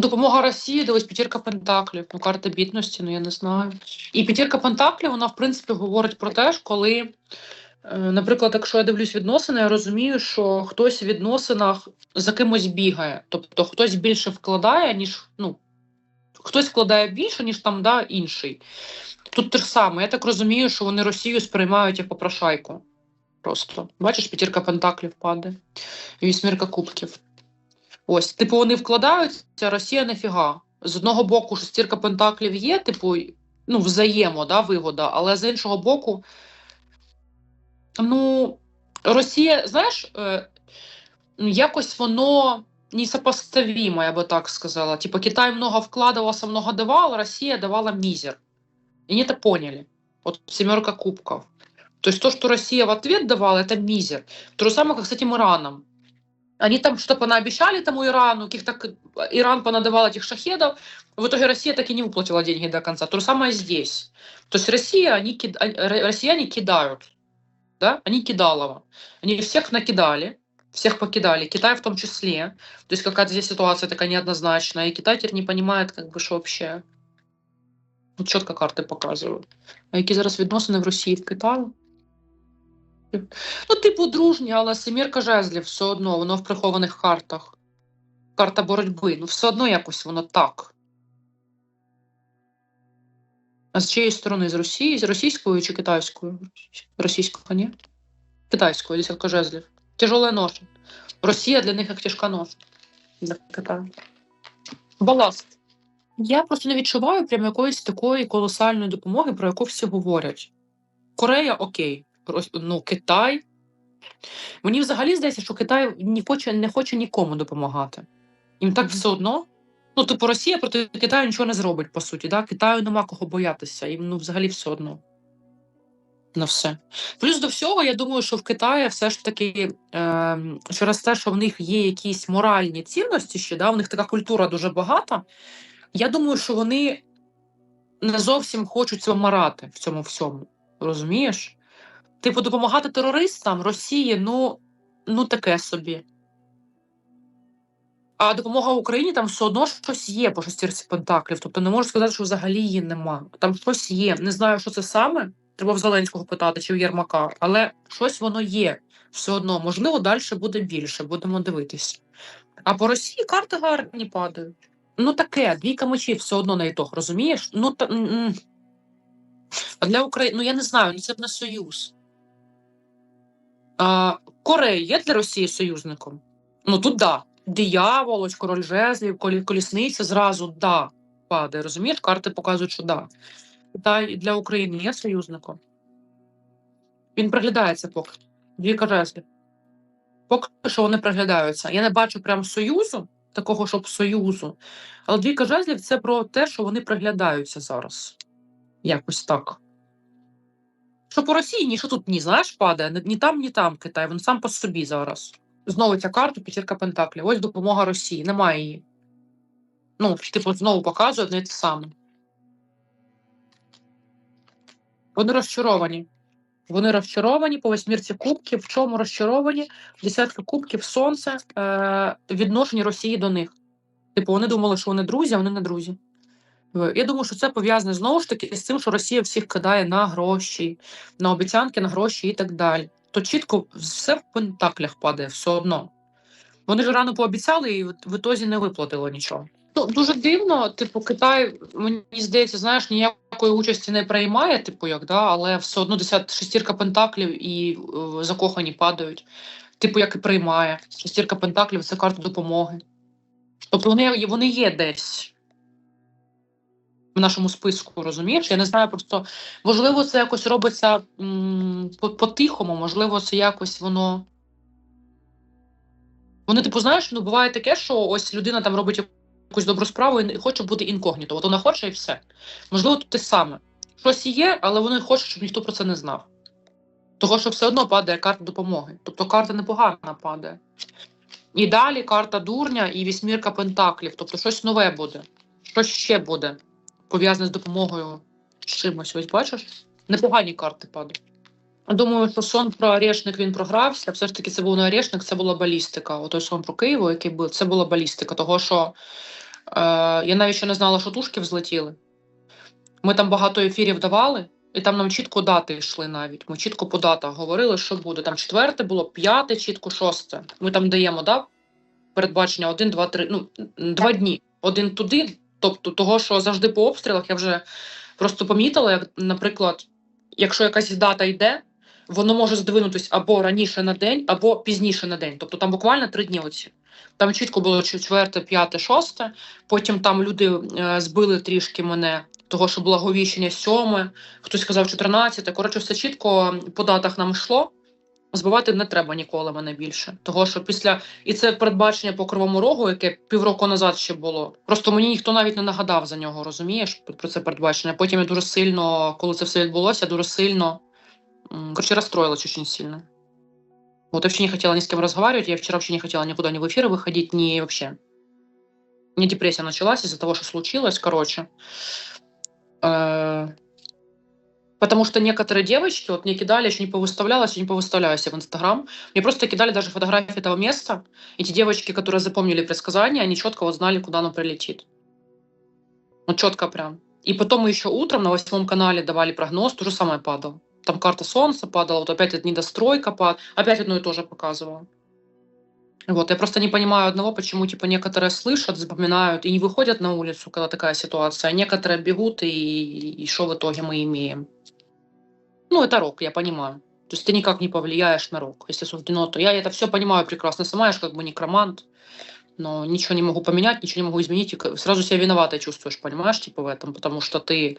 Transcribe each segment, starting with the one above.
Допомога Росії, дивись, п'ятірка пентаклів, ну карта бідності, ну я не знаю. І п'ятірка пентаклів, вона в принципі говорить про те, що коли, е, наприклад, якщо я дивлюсь відносини, я розумію, що хтось в відносинах за кимось бігає. Тобто хтось більше вкладає, ніж ну, хтось вкладає більше, ніж там да, інший. Тут те ж саме. Я так розумію, що вони Росію сприймають як попрошайку. Просто. Бачиш, п'ятірка пентаклів падає. І вісьмірка кубків. Ось, типу, вони вкладаються, а Росія нафіга. З одного боку, шестірка пентаклів є, типу, ну, взаємо, да, вигода, але з іншого боку, ну, Росія, знаєш, е, якось воно несопоставимо, я би так сказала. Типу, Китай много вкладывался, много давал, Россия давала мизер. И они это поняли. Вот семерка кубков. То есть то, что Россия в ответ давала, это мизер. То же самое, как с этим Ираном. Они там что-то понаобещали тому Ирану, каких-то к- Иран понадавал этих шахедов. В итоге Россия так и не выплатила деньги до конца. То же самое здесь. То есть Россия, они, кид- а- р- россияне кидают. Да? Они кидалово. Они всех накидали, всех покидали, Китай в том числе. То есть какая-то здесь ситуация такая неоднозначная. И Китай теперь не понимает, как бы, что вообще. Ну, чітко карти показують. А які зараз відносини в Росії в Китаї? Ну, типу, дружні, але семірка жезлів все одно, воно в прихованих картах. Карта боротьби. Ну, все одно якось воно так. А з чиєї сторони? З Росії? З російською чи китайською? Російською, ні? Китайською, десятка жезлів. Тяжелая ноша. Росія для них як тяжка ноша. Для. Баласт. Я просто не відчуваю прям якоїсь такої колосальної допомоги, про яку всі говорять. Корея окей. Ну, Китай. Мені взагалі здається, що Китай не хоче, не хоче нікому допомагати. Їм так все одно. Ну, типу, Росія проти Китаю нічого не зробить, по суті. Да? Китаю нема кого боятися. Їм ну, взагалі все одно. На все. Плюс до всього, я думаю, що в Китаї все ж таки е, через те, що в них є якісь моральні цінності ще, да, в них така культура дуже багата. Я думаю, що вони не зовсім хочуть себе марати в цьому всьому. Розумієш? Типу, допомагати терористам Росії, ну, ну таке собі. А допомога Україні там все одно щось є по шестірці пентаклів. Тобто не можу сказати, що взагалі її нема. Там щось є. Не знаю, що це саме. Треба в Зеленського питати чи в Єрмака, але щось воно є все одно. Можливо, далі буде більше, будемо дивитись. А по Росії карти гарні падають. Ну таке, двійка мечів все одно на ітог, розумієш? Ну та а для України, ну я не знаю, ну це б не союз. А, Корея є для Росії союзником? Ну тут да. Диявол, ось король жезлів, колі- колісниця зразу да падає. Розумієш? Карти показують, що да. Китай для України є союзником. Він приглядається поки. Двійка жезлів. Поки що вони приглядаються. Я не бачу прям союзу, такого, щоб союзу. Але двійка жезлів це про те, що вони приглядаються зараз. Якось так. Що по Росії, ні, що тут ні, знаєш, падає, ні, там, ні там Китай, він сам по собі зараз. Знову ця карта, п'ятірка Пентаклів. Ось допомога Росії, немає її. Ну, типу, знову показує одне те саме. Вони розчаровані. Вони розчаровані по восьмірці кубків. В чому розчаровані? Десятка кубків, сонце, е, відношення Росії до них. Типу, вони думали, що вони друзі, а вони не друзі. Е, Я думаю, що це пов'язане знову ж таки з тим, що Росія всіх кидає на гроші, на обіцянки, на гроші і так далі. То чітко все в пентаклях падає все одно. Вони ж рано пообіцяли і в ітозі не виплатили нічого. Ну, дуже дивно, типу, Китай, мені здається, знаєш, ніякої участі не приймає, типу, як, да, але все одно десят шестірка пентаклів і е, закохані падають. Типу, як і приймає. Шестірка пентаклів це карта допомоги. Тобто вони, вони є десь в нашому списку, розумієш? Я не знаю, просто можливо, це якось робиться по- по-тихому, можливо, це якось воно. Вони, типу, знаєш, ну буває таке, що ось людина там робить якусь добру справу і хоче бути інкогніто. От вона хоче і все. Можливо, тут те саме. Щось є, але вони хочуть, щоб ніхто про це не знав. Того, що все одно падає карта допомоги. Тобто карта непогана падає. І далі карта дурня і вісьмірка пентаклів. Тобто щось нове буде. Щось ще буде пов'язане з допомогою з чимось. Ось бачиш? Непогані карти падають. Думаю, що сон про Орешник він програвся. Все ж таки, це був не Орешник, це була балістика. Отой сон про Києво, який був, це була балістика. Того, що я навіть ще не знала, що тушки взлетіли. Ми там багато ефірів давали, і там нам чітко дати йшли навіть. Ми чітко по датах говорили, що буде. Там четверте було, п'яте, чітко шосте. Ми там даємо, да? Передбачення один, два, три, ну, два дні. Один туди. Тобто, того, що завжди по обстрілах я вже просто помітила, як, наприклад, якщо якась дата йде, воно може здвинутись або раніше на день, або пізніше на день. Тобто там буквально три дні оці. Там чітко було четверте, п'яте, шосте. Потім там люди е, збили трішки мене, того, що благовіщення сьоме, хтось сказав 14. Коротше, все чітко по датах нам йшло. Збивати не треба ніколи мене більше. Того, що після і це передбачення по кривому рогу, яке півроку назад ще було. Просто мені ніхто навіть не нагадав за нього, розумієш? Про це передбачення. Потім я дуже сильно, коли це все відбулося, дуже сильно м, короче, расстроилась очень сильно. Вот я вообще не хотела ни с кем разговаривать, я вчера вообще не хотела никуда ни в эфиры выходить, ни вообще. У меня депрессия началась из-за того, что случилось, короче. Э, Потому что некоторые девочки, вот мне кидали, еще не повыставлялась, еще не повыставляюсь в Инстаграм, мне просто кидали даже фотографии этого места. Эти девочки, которые запомнили предсказания, они четко вот знали, куда оно прилетит. Вот четко прям. И потом мы еще утром на восьмом канале давали прогноз, то же самое падал. Там карта Солнца падала, вот опять недостройка падала, опять одно и то же показывала. Вот, я просто не понимаю одного, почему, типа, некоторые слышат, запоминают и не выходят на улицу, когда такая ситуация, а некоторые бегут, и, и что в итоге мы имеем? Ну, это рок, я понимаю. То есть ты никак не повлияешь на рок, если суждено, то я это все понимаю прекрасно. Сама я же как бы некромант, но ничего не могу поменять, ничего не могу изменить, и сразу себя виноватой чувствуешь, понимаешь, типа в этом, потому что ты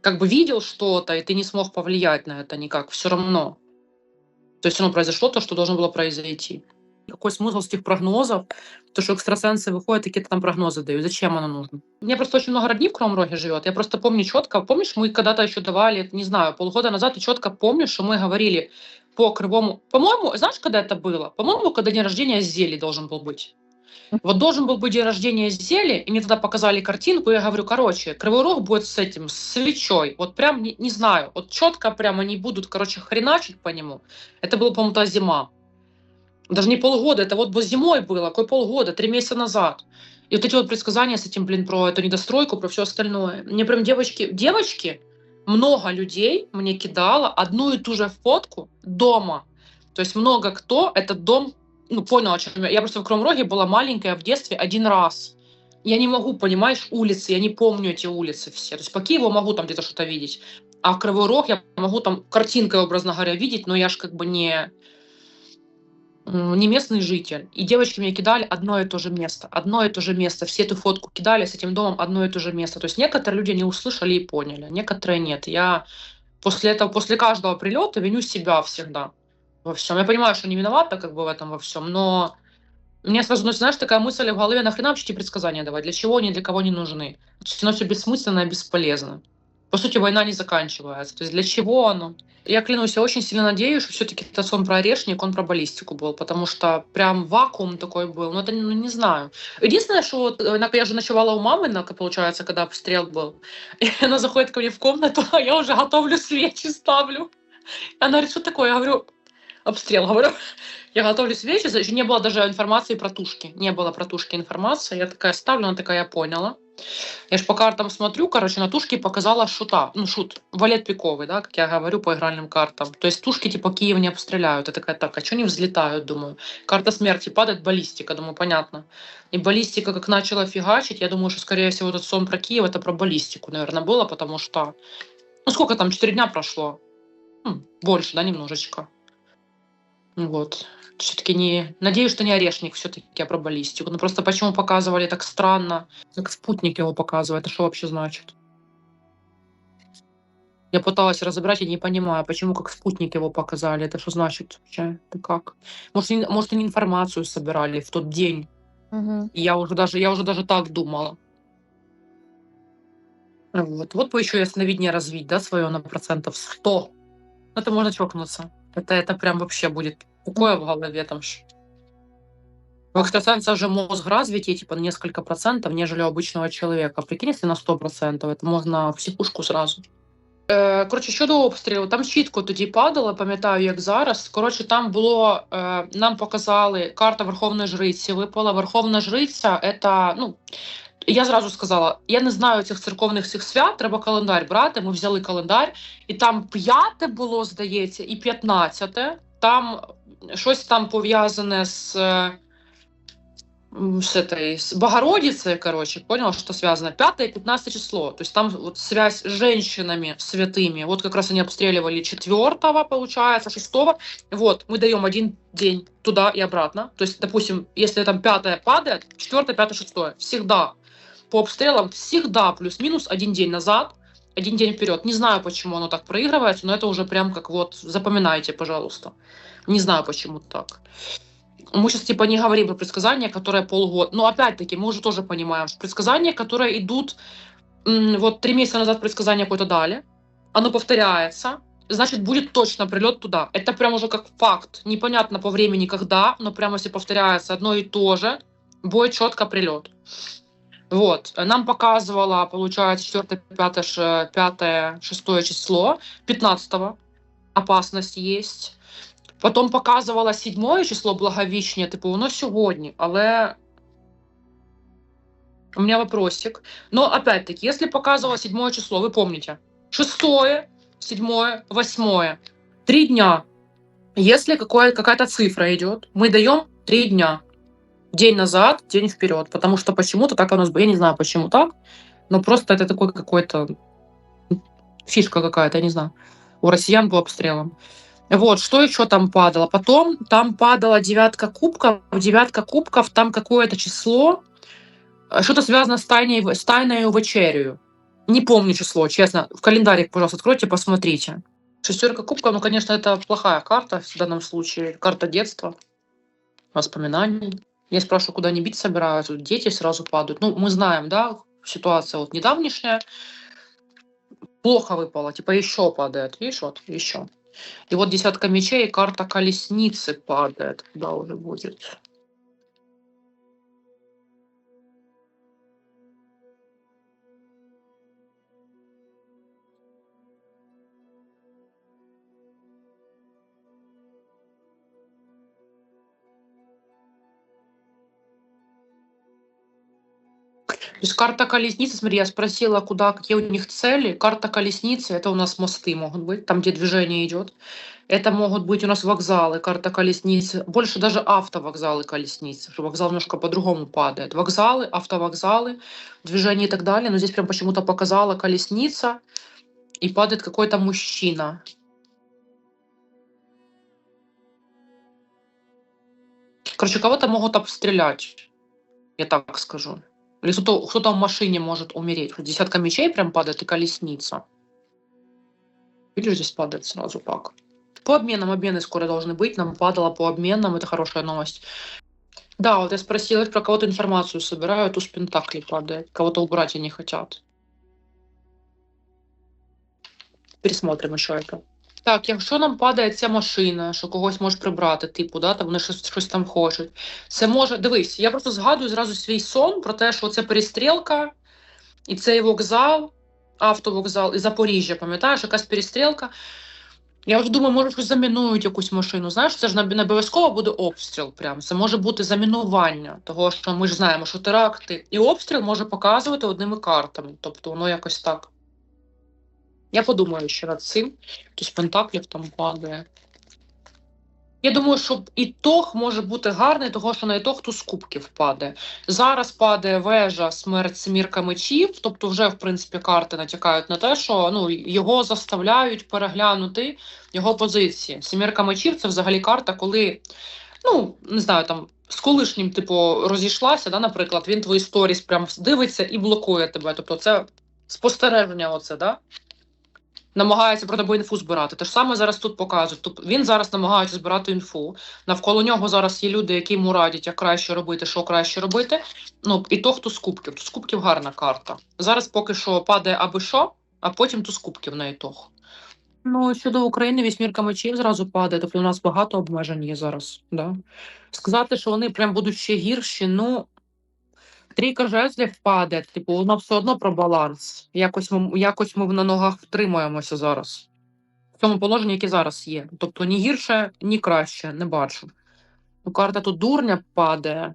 как бы видел что-то, и ты не смог повлиять на это никак, все равно. То есть равно произошло то, что должно было произойти. Какой смысл этих прогнозов? То, что экстрасенсы выходят, какие-то там прогнозы дают. Зачем оно нужно? Меня просто очень много родни в Кривом Роге живет. Я просто помню четко. Помнишь, мы когда-то еще давали, не знаю, полгода назад, и четко помню, что мы говорили по Кривому... По-моему, знаешь, когда это было? По-моему, когда день рождения Зели должен был быть. Вот должен был быть день рождения Зели, и мне тогда показали картинку, и я говорю, короче, Кривой Рог будет с этим, с свечой. Вот прям, не, не знаю, вот четко прям они будут, короче, хреначить по нему. Это была, по-моему, та зима. Даже не полгода, это вот зимой было, какой полгода, три месяца назад. И вот эти вот предсказания с этим, блин, про эту недостройку, про все остальное. Мне прям девочки, девочки, много людей мне кидало одну и ту же фотку дома. То есть много кто этот дом, ну, понял, о чем я. Я просто в Кривом Роге была маленькая в детстве один раз. Я не могу, понимаешь, улицы, я не помню эти улицы все. То есть по Киеву могу там где-то что-то видеть, а в Кривой Рог я могу там картинкой, образно говоря, видеть, но я ж как бы не, не местный житель. И девочки мне кидали одно и то же место, одно и то же место. Все эту фотку кидали с этим домом одно и то же место. То есть некоторые люди не услышали и поняли, некоторые нет. Я после этого, после каждого прилета виню себя всегда во всем. Я понимаю, что не виновата как бы в этом во всем, но мне сразу, ну, знаешь, такая мысль в голове, нахрена вообще эти предсказания давать? Для чего они, для кого не нужны? То есть оно все бессмысленно и бесполезно. По сути, война не заканчивается. То есть для чего оно? Я клянусь, я очень сильно надеюсь, что все-таки это сон про орешник, он про баллистику был, потому что прям вакуум такой был. Ну, это, ну, не знаю. Единственное, что вот, э, я же ночевала у мамы, получается, когда обстрел был, и она заходит ко мне в комнату, а я уже готовлю свечи, ставлю. Она говорит, что такое? Я говорю, обстрел, говорю. Я готовлю свечи, еще не было даже информации про тушки. Не было про тушки информации. Я такая ставлю, она такая, я поняла. Я ж по картам смотрю, короче, на тушки показала шута. Ну, шут, валет пиковый, да, как я говорю по игральным картам. То есть тушки типа Киев не обстреляют. Я такая, так, а что не взлетают, думаю. Карта смерти падает, баллистика, думаю, понятно. И баллистика как начала фигачить, я думаю, что, скорее всего, этот сон про Киев, это про баллистику, наверное, было, потому что... Ну, сколько там, 4 дня прошло? М, больше, да, немножечко. Вот. Все-таки не... Надеюсь, что не орешник все-таки, а про баллистику. Ну просто почему показывали так странно? Как спутник его показывает. Это что вообще значит? Я пыталась разобрать, я не понимаю, почему как спутник его показали. Это что значит вообще? Это как? Может, не- может, они информацию собирали в тот день. И я уже даже, я уже даже так думала. Вот. Вот бы еще ясновидение развить, да, свое на процентов 100. Это можно чокнуться. Это, это прям вообще будет такое в голове там. ж. У экстрасенса же мозг развития типа на несколько процентов, нежели у обычного человека. Прикинь, если на 100%, это можно в психушку сразу. Е, коротше, щодо обстрілу, там чітко тоді падало, пам'ятаю, як зараз. Коротше, там було, е, нам показали, карта Верховної Жриці випала. Верховна Жриця, це, ну, я зразу сказала, я не знаю цих церковних всіх свят, треба календар брати. Ми взяли календар, і там п'яте було, здається, і п'ятнадцяте. Там щось там пов'язане з. с этой, с Богородицей, короче, понял, что связано. 5 и 15 число. То есть там вот связь с женщинами святыми. Вот как раз они обстреливали 4 получается, 6 Вот, мы даем один день туда и обратно. То есть, допустим, если там 5 падает, 4, 5, 6 всегда по обстрелам, всегда плюс-минус один день назад, один день вперед. Не знаю, почему оно так проигрывается, но это уже прям как вот, запоминайте, пожалуйста. Не знаю, почему так. Мы сейчас типа не говорим про предсказания, которые полгода. Но опять-таки мы уже тоже понимаем, что предсказания, которые идут вот три месяца назад предсказание какое-то дали, оно повторяется, значит будет точно прилет туда. Это прям уже как факт. Непонятно по времени когда, но прямо если повторяется одно и то же, будет четко прилет. Вот. Нам показывала, получается, 4, 5, 5 6 число, 15 опасность есть. Потім показувала сьоме число Благовіщення, типу, воно сьогодні, але у меня вопросик. Но опять-таки, если показывала седьмое число, вы помните, шестое, седьмое, восьмое, три дня. Если какое, какая-то цифра идет, мы даем три дня. День назад, день вперед. Потому что почему-то так было. Я не знаю, почему так, но просто это такой какой-то фишка какая-то, я не знаю, у россиян по обстрелам. Вот, что еще там падало? Потом там падала девятка кубков. Девятка кубков, там какое-то число, что-то связано с, тайной, с тайною вечерю. Не помню число, честно. В календарик, пожалуйста, откройте, посмотрите. Шестерка кубков, ну, конечно, это плохая карта в данном случае. Карта детства, воспоминаний. Я спрашиваю, куда они бить собираются. Дети сразу падают. Ну, мы знаем, да, ситуация вот недавнешняя. Плохо выпало, типа еще падает. Видишь, вот, еще. И вот десятка мечей, и карта колесницы падает. Куда уже будет? Есть карта колесницы, смотри, я спросила, куда, какие у них цели. Карта колесницы, это у нас мосты могут быть, там, где движение идет. Это могут быть у нас вокзалы, карта колесницы. Больше даже автовокзалы колесницы, что вокзал немножко по-другому падает. Вокзалы, автовокзалы, движение и так далее. Но здесь прям почему-то показала колесница, и падает какой-то мужчина. Короче, кого-то могут обстрелять, я так скажу. Или кто-то, кто-то в машине может умереть. Десятка мечей прям падает и колесница. Видишь, здесь падает сразу так. По обменам, обмены скоро должны быть. Нам падало по обменам, это хорошая новость. Да, вот я спросила, про кого-то информацию собирают, туз пентаклей падает. Кого-то убрать они хотят. Пересмотрим еще это. Так, якщо нам падає ця машина, що когось може прибрати, типу, да, там вони щось, щось там хочуть. Це може. Дивись, я просто згадую зразу свій сон про те, що це перестрілка, і цей вокзал, автовокзал, і Запоріжжя, пам'ятаєш, якась перестрілка. Я вже думаю, може щось замінують якусь машину. Знаєш, це ж не обов'язково буде обстріл. Прям. Це може бути замінування, того що ми ж знаємо, що теракти і обстріл може показувати одними картами. Тобто воно якось так. Я подумаю ще над цим. Туз пентаклів там падає. Я думаю, що ітог може бути гарний, того що на ітог туз кубків падає. Зараз падає вежа, смерть, семірка мечів, тобто вже, в принципі, карти натякають на те, що ну, його заставляють переглянути його позиції. Семірка мечів це взагалі карта, коли, ну, не знаю, там. З колишнім, типу, розійшлася, да, наприклад, він твої сторіс прям дивиться і блокує тебе. Тобто, це спостереження, оце, да? Намагається про тебе інфу збирати. Те ж саме зараз тут показують. Тобто він зараз намагається збирати інфу. Навколо нього зараз є люди, які йому радять, як краще робити, що краще робити. Ну і то, хто з кубків. Туз кубків гарна карта. Зараз поки що падає аби що, а потім туз кубків на ітог. Ну, щодо України, вісьмірка мечів зразу падає, тобто у нас багато обмежень є зараз. Да? Сказати, що вони прям будуть ще гірші, ну Трійка жезлів паде, типу, воно все одно про баланс. Якось ми, якось ми на ногах втримуємося зараз. В цьому положенні, яке зараз є. Тобто ні гірше, ні краще, не бачу. Ну, карта тут дурня падає.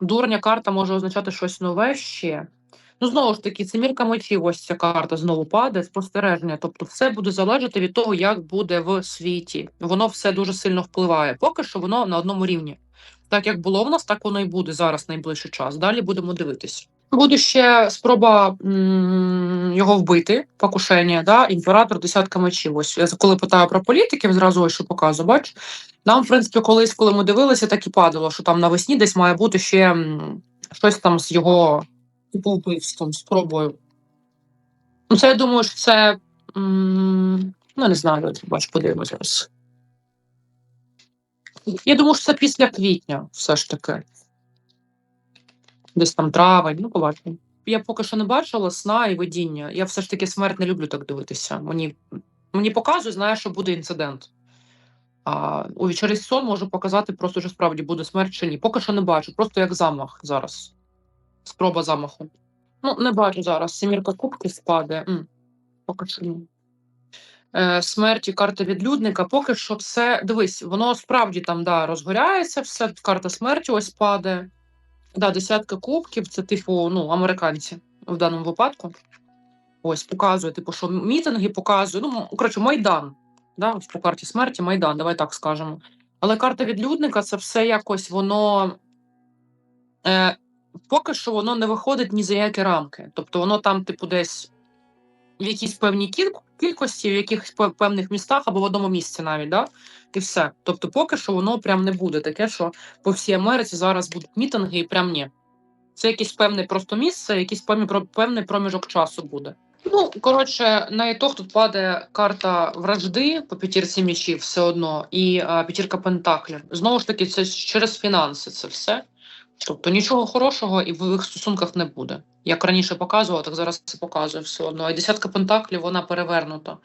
Дурня карта може означати щось нове ще. Ну, знову ж таки, семірка мечів, ось ця карта знову падає, спостереження. Тобто, все буде залежати від того, як буде в світі. Воно все дуже сильно впливає. Поки що воно на одному рівні. Так як було в нас, так воно і буде зараз найближчий час. Далі будемо дивитись. Буде ще спроба його вбити, покушення, да? імператор десятка мечів. Ось я коли питаю про політиків, зразу ось що показую, бач. Нам, в принципі, колись, коли ми дивилися, так і падало, що там навесні десь має бути ще щось там з його типу вбивством, спробою. Ну, це я думаю, що це. Ну, не знаю, бач, подивимося. Я думаю, що це після квітня, все ж таки. Десь там травень, ну, побачимо. Я поки що не бачила сна і видіння. Я все ж таки смерть не люблю так дивитися. Мені, мені показує, знає, що буде інцидент. А у через сон можу показати, просто що справді буде смерть чи ні. Поки що не бачу, просто як замах зараз. Спроба замаху. Ну, не бачу зараз. Сімірка кубків спаде. М, Поки що ні. Е, смерті карта відлюдника. Поки що все. Дивись, воно справді там да, розгоряється, все. Карта смерті ось падає. Да, десятка кубків, це типу, ну, американці в даному випадку. Ось показує, типу, що мітинги показує. Ну, коротше, Майдан. Да, ось по карті смерті Майдан, давай так скажемо. Але карта відлюдника це все якось воно. Е, поки що воно не виходить ні за які рамки. Тобто воно там, типу, десь в якійсь певній кіль... кількості, в якихось пе- певних містах або в одному місці навіть, да? і все. Тобто, поки що воно прям не буде таке, що по всій Америці зараз будуть мітинги, і прям ні. Це якесь певне просто місце, якийсь певний проміжок часу буде. Ну, коротше, на ітог тут падає карта вражди по п'ятірці мічів все одно, і а, п'ятірка пентаклів. Знову ж таки, це через фінанси це все. Тобто нічого хорошого і в їх стосунках не буде. Як раніше показувала, так зараз це показує все одно. А десятка пентаклів вона перевернута.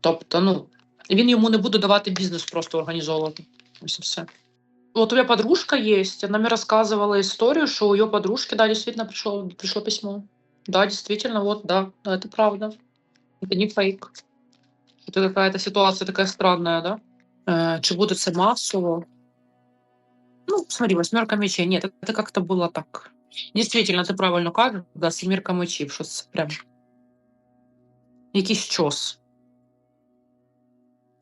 Тобто, ну, він йому не буде давати бізнес просто організовувати. Ось і все. Вот у меня подружка есть, она мне рассказывала историю, что у ее подружки, да, действительно пришло, пришло письмо. Да, действительно, вот, да, да, это правда. Это не фейк. Это какая-то ситуация такая странная, да? Э, чи буде це масово? Ну, смотри, восьмерка мечей. Нет, это как-то было так. Действительно, ти правильно кажеш, да, семірка мечів, що це прям якийсь час.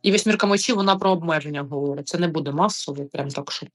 І восьмірка мечів, вона про обмеження говорить. Це не буде масово, прям так, що